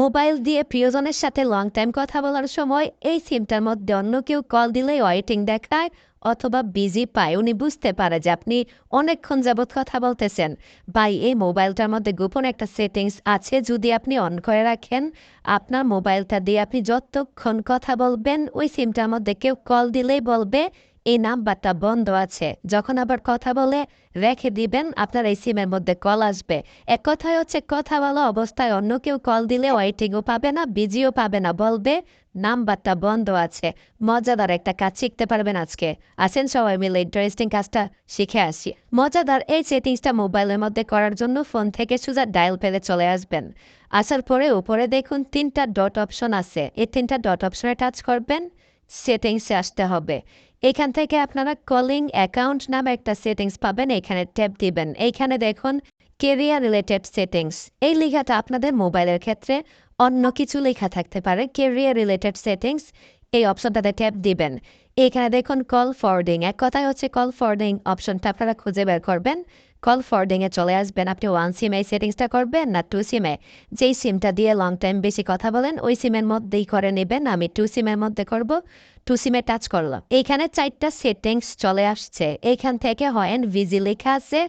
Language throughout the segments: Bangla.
মোবাইল দিয়ে প্রিয়জনের সাথে লং টাইম কথা বলার সময় এই সিমটার মধ্যে অন্য কেউ কল দিলেই ওয়েটিং দেখায় অথবা বিজি পায়। উনি বুঝতে পারে যে আপনি অনেকক্ষণ যাবৎ কথা বলতেছেন। বাই, এই মোবাইলটার মধ্যে গোপন একটা সেটিংস আছে যদি আপনি অন করে রাখেন। আপনার মোবাইলটা দিয়ে আপনি যতক্ষণ কথা বলবেন, ওই সিমটার মধ্যে কেউ কল দিলেই বলবে। এই নাম্বারটা বন্ধ আছে। যখন আবার কথা বলে, রেখে দিবেন, আপনার এই সিমের মধ্যে কল আসবে। এক কথায় হচ্ছে, কথা বলা অবস্থায় অন্য কেউ কল দিলে ওয়েটিংও পাবে না, বিজিও পাবে না, বলবে, নাম্বারটা বন্ধ আছে। মজাদার একটা কাজ শিখতে পারবেন আজকে। আসেন সবাই মিলে ইন্টারেস্টিং কাজটা শিখে আসি। মজাদার এই সেটিংসটা মোবাইলের মধ্যে করার জন্য ফোন থেকে সোজা ডায়াল ফেলে চলে আসবেন। আসার পরে উপরে দেখুন, তিনটা ডট অপশন আছে। এই তিনটা ডট অপশনে টাচ করবেন সেটিংসে আসতে হবে। এখান থেকে আপনারা কলিং অ্যাকাউন্ট নামে একটা সেটিংস পাবেন, এখানে ট্যাপ দিবেন। এইখানে দেখুন কেরিয়ার রিলেটেড সেটিংস এই লেখাটা আপনাদের মোবাইলের ক্ষেত্রে অন্য কিছু লেখা থাকতে পারে কেরিয়ার রিলেটেড সেটিংস এই অপশনটাতে ট্যাপ দিবেন। এখানে দেখুন কল ফরওয়ার্ডিং এক কথায় হচ্ছে কল ফরওয়ার্ডিং অপশনটা আপনারা খুঁজে বের করবেন। কল ফরওয়ার্ডিংয়ে চলে আসবেন আপনি ওয়ান সিমে সেটিংসটা করবেন না টু সিমে যেই সিমটা দিয়ে লং টাইম বেশি কথা বলেন, ওই সিমের মধ্যেই করে নেবেন, আমি টু সিমের মধ্যে করব টু সিমে টাচ করলাম। এইখানে চারটা সেটিংস চলে আসছে। এইখান থেকে হয় ভিজি লেখা আছে,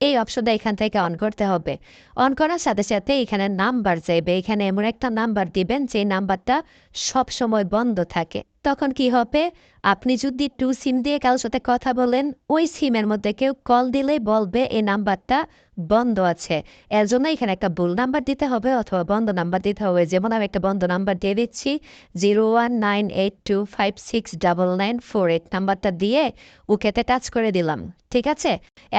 এই অপশনটা এখান থেকে অন করতে হবে। অন করার সাথে সাথে এখানে নাম্বার চাইবে এখানে এমন একটা নাম্বার দিবেন যে নাম্বারটা সব সময় বন্ধ থাকে। তখন কি হবে? আপনি যদি টু সিম দিয়ে কারোর সাথে কথা বলেন, ওই সিমের মধ্যে কেউ কল দিলেই বলবে এই নাম্বারটা বন্ধ আছে। এর জন্য এখানে একটা ভুল নাম্বার দিতে হবে অথবা বন্ধ নাম্বার দিতে হবে। যেমন আমি একটা বন্ধ নাম্বার দিয়ে দিচ্ছি zero one nine eight two five six double nine four eight নাম্বারটা দিয়ে ওকেতে টাচ করে দিলাম। ঠিক আছে?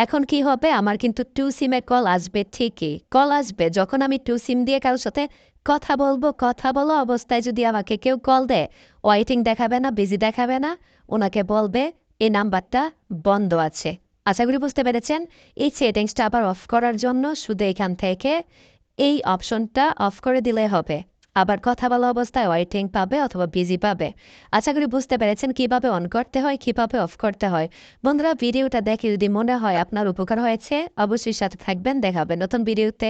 এখন কি হবে? আমার কিন্তু টু সিমে কল আসবে ঠিকই। কল আসবে। যখন আমি টু সিম দিয়ে কারোর সাথে কথা বলব, কথা বলো অবস্থায় যদি আমাকে কেউ কল দেয় ওয়াইটিং দেখাবে না বিজি দেখাবে না। ওনাকে বলবে, এই নাম্বারটা বন্ধ আছে। আশা করি বুঝতে পেরেছেন। এই সেটিংসটা আবার অফ করার জন্য শুধু এখান থেকে এই অপশনটা অফ করে দিলে হবে। আবার কথা বলা অবস্থায় ওয়াইটিং পাবে অথবা বিজি পাবে। আশা করি বুঝতে পেরেছেন কীভাবে অন করতে হয়, কীভাবে অফ করতে হয়। বন্ধুরা, ভিডিওটা দেখে যদি মনে হয় আপনার উপকার হয়েছে, অবশ্যই সাথে থাকবেন। দেখাবেন নতুন ভিডিওতে।